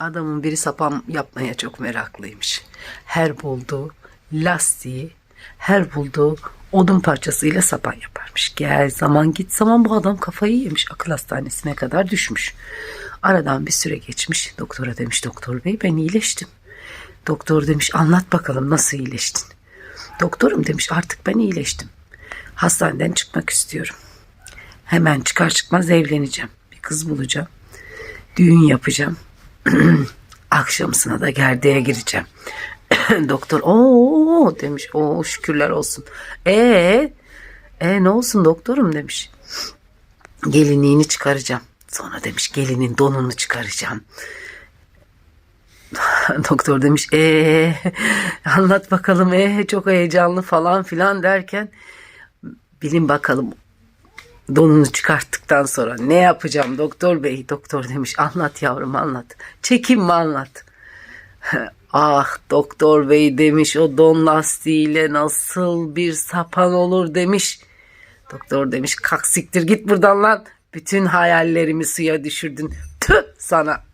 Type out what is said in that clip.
Adamın biri sapan yapmaya çok meraklıymış. Her bulduğu lastiği, her bulduğu odun parçasıyla sapan yaparmış. Gel zaman git zaman bu adam kafayı yemiş. Akıl hastanesine kadar düşmüş. Aradan bir süre geçmiş. Doktora demiş doktor bey ben iyileştim. Doktor demiş anlat bakalım nasıl iyileştin. Doktorum demiş artık ben iyileştim. Hastaneden çıkmak istiyorum. Hemen çıkar çıkmaz evleneceğim. Bir kız bulacağım. Düğün yapacağım. Akşamısına da gerdeğe gireceğim. Doktor o demiş. O şükürler olsun. E e ne olsun doktorum demiş. Gelinliğini çıkaracağım. Sonra demiş gelinin donunu çıkaracağım. Doktor demiş ee anlat bakalım ee çok heyecanlı falan filan derken bilin bakalım donunu çıkarttıktan sonra ne yapacağım doktor bey? doktor demiş anlat yavrum anlat. Çekinme anlat? Ah doktor bey demiş o don lastiğiyle nasıl bir sapan olur? demiş. Doktor demiş kalk siktir git buradan lan. Bütün hayallerimi suya düşürdün. Tüh sana